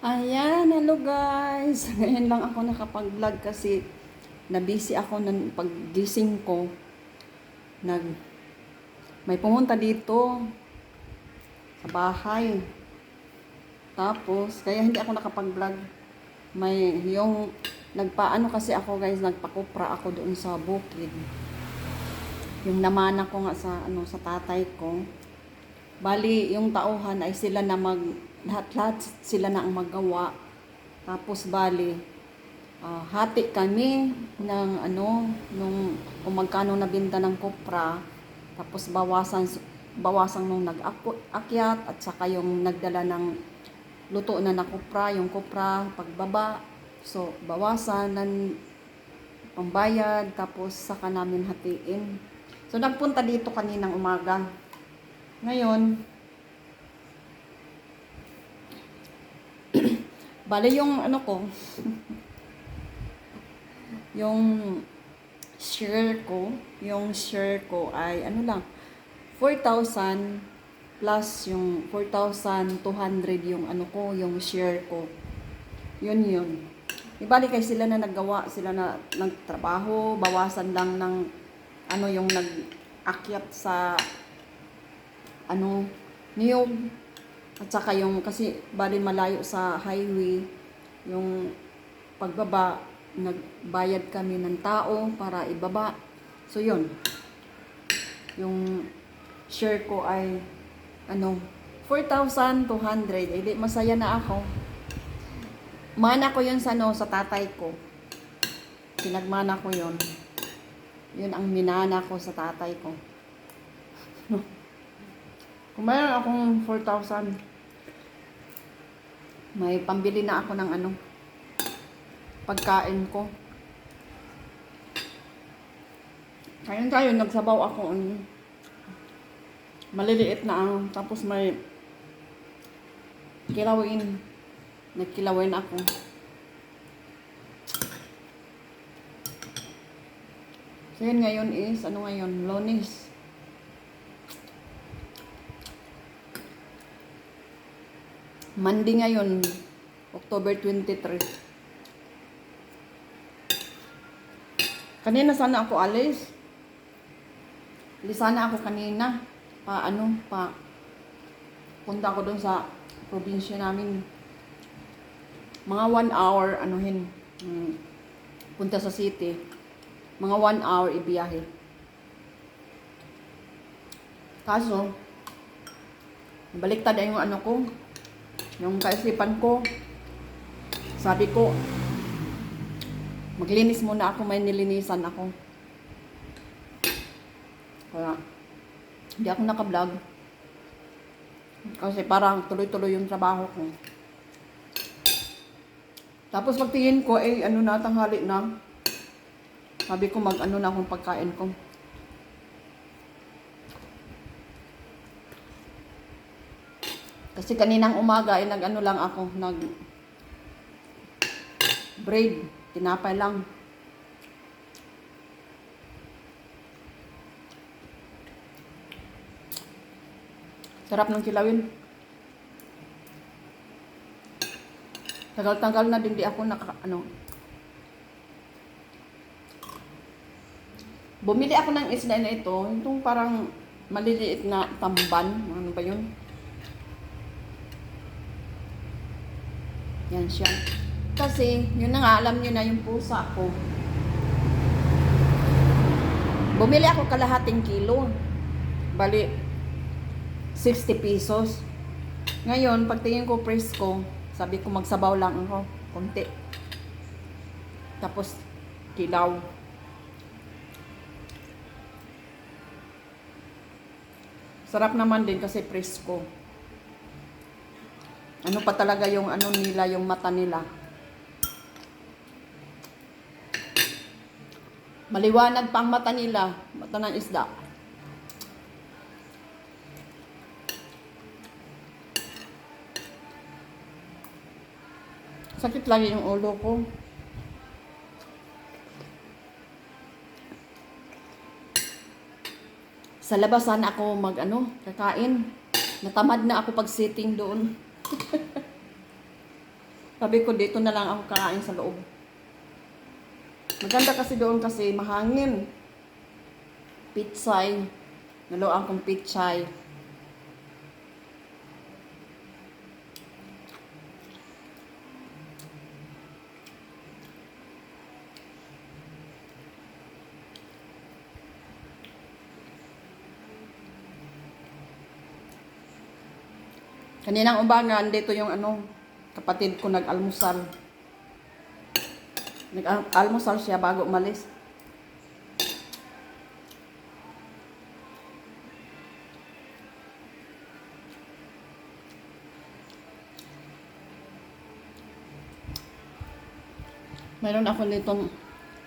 Ayan, hello guys. Ngayon lang ako nakapag-vlog kasi na-busy ako ng paggising ko. Nag may pumunta dito sa bahay. Tapos, kaya hindi ako nakapag-vlog. May yung nagpaano kasi ako guys, nagpakupra ako doon sa bukid. Yung namana ko nga sa ano sa tatay ko. Bali, yung tauhan ay sila na mag lahat-lahat sila na ang magawa. Tapos bali, ah, hati kami ng ano, nung kung magkano nabinta ng kopra. Tapos bawasan bawasan nung nag-akyat at saka yung nagdala ng luto na na kopra, yung kopra pagbaba. So bawasan ng pambayad tapos saka namin hatiin. So nagpunta dito kaninang umaga. Ngayon, Bale yung ano ko, yung share ko, yung share ko ay ano lang, 4,000 plus yung 4,200 yung ano ko, yung share ko. Yun yun. Ibali kay sila na naggawa, sila na nagtrabaho, bawasan lang ng ano yung nag-akyat sa ano, niyog at saka yung, kasi bali malayo sa highway, yung pagbaba, nagbayad kami ng tao para ibaba. So, yun. Yung share ko ay, ano, 4,200. Eh, di, masaya na ako. Mana ko yun sa, ano, sa tatay ko. Pinagmana ko yun. Yun ang minana ko sa tatay ko. Kung mayroon akong 4,000, may pambili na ako ng ano, pagkain ko. Kain tayo, nagsabaw ako. Um, maliliit na ang, tapos may kilawin. Nagkilawin ako. So yun ngayon is, ano ngayon, lonis. Monday ngayon, October 23. Kanina sana ako alis. Alis sana ako kanina. Pa ano, pa punta ako doon sa probinsya namin. Mga one hour, anuhin, mm, punta sa city. Mga one hour ibiyahe. Kaso, baliktad yung ano ko, yung kaisipan ko, sabi ko, maglinis muna ako, may nilinisan ako. Kaya, hindi ako naka-vlog. Kasi parang tuloy-tuloy yung trabaho ko. Tapos pagtingin ko, eh, ano na, tanghali na. Sabi ko, mag-ano na akong pagkain ko. Kasi kaninang umaga ay nag-ano lang ako, nag bread, tinapay lang. Sarap ng kilawin. Tagal-tagal na din di ako naka, ano. Bumili ako ng isda na ito, itong parang maliliit na tamban, ano ba yun? Yan siya. Kasi, yun na nga, alam nyo na yung pusa ko. Bumili ako kalahating kilo. Bali, 60 pesos. Ngayon, pagtingin ko presko, sabi ko magsabaw lang ako. Konti. Tapos, kilaw. Sarap naman din kasi presko. Ano pa talaga yung ano nila, yung mata nila. Maliwanag pa ang mata nila, mata ng isda. Sakit lagi yung ulo ko. Sa labas sana ako mag ano, kakain. Natamad na ako pag sitting doon. Sabi ko, dito na lang ako kakain sa loob. Maganda kasi doon kasi mahangin. Pitsay. Naluan kong pitsay. Kaninang umaga, dito yung ano, kapatid ko nag-almusal. Nag-almusal siya bago umalis. Meron ako nitong,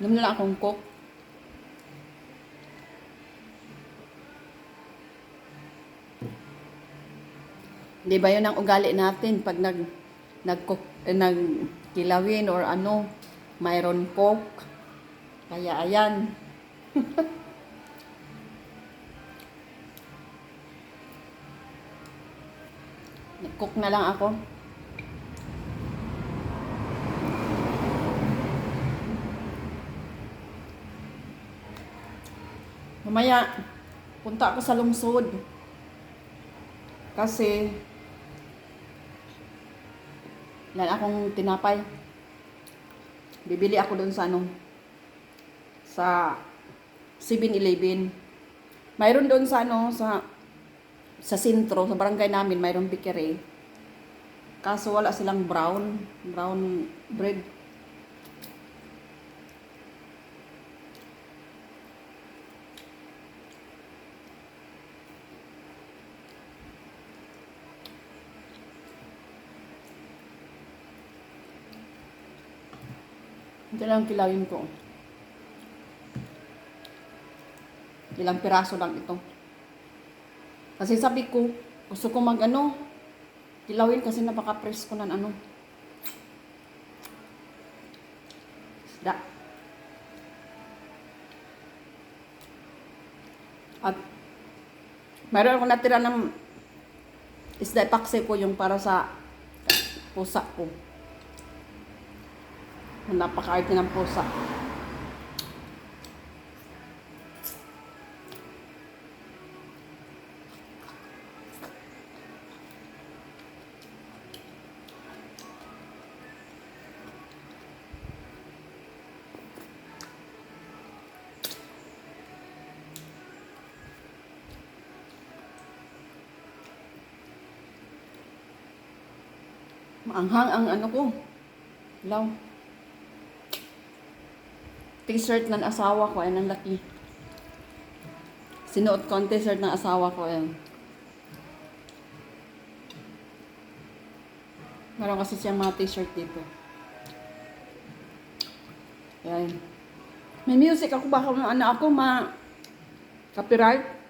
alam nila akong cook. Di ba yun ang ugali natin pag nag nag eh, nagkilawin or ano, mayroon coke. Kaya ayan. Nag-cook na lang ako. Mamaya, punta ako sa lungsod. Kasi, wala akong tinapay. Bibili ako doon sa ano, sa 7-Eleven. Mayroon doon sa ano, sa sa sentro, sa barangay namin, mayroong bakery. Kaso wala silang brown, brown bread. Ito lang kilawin ko. Ilang piraso lang ito. Kasi sabi ko, gusto ko mag ano, kilawin kasi napaka-presko ng ano. Isda. At mayroon ako natira ng isda paksi ko yung para sa pusa ko. Napaka-arte ng pusa. Maanghang ang ano ko. Law. T-shirt ng asawa ko, ay ang laki. Sinuot ko ang t-shirt ng asawa ko, ayan. Meron kasi siya mga t-shirt dito. Ayan. May music ako, baka ano ako, ma copyright.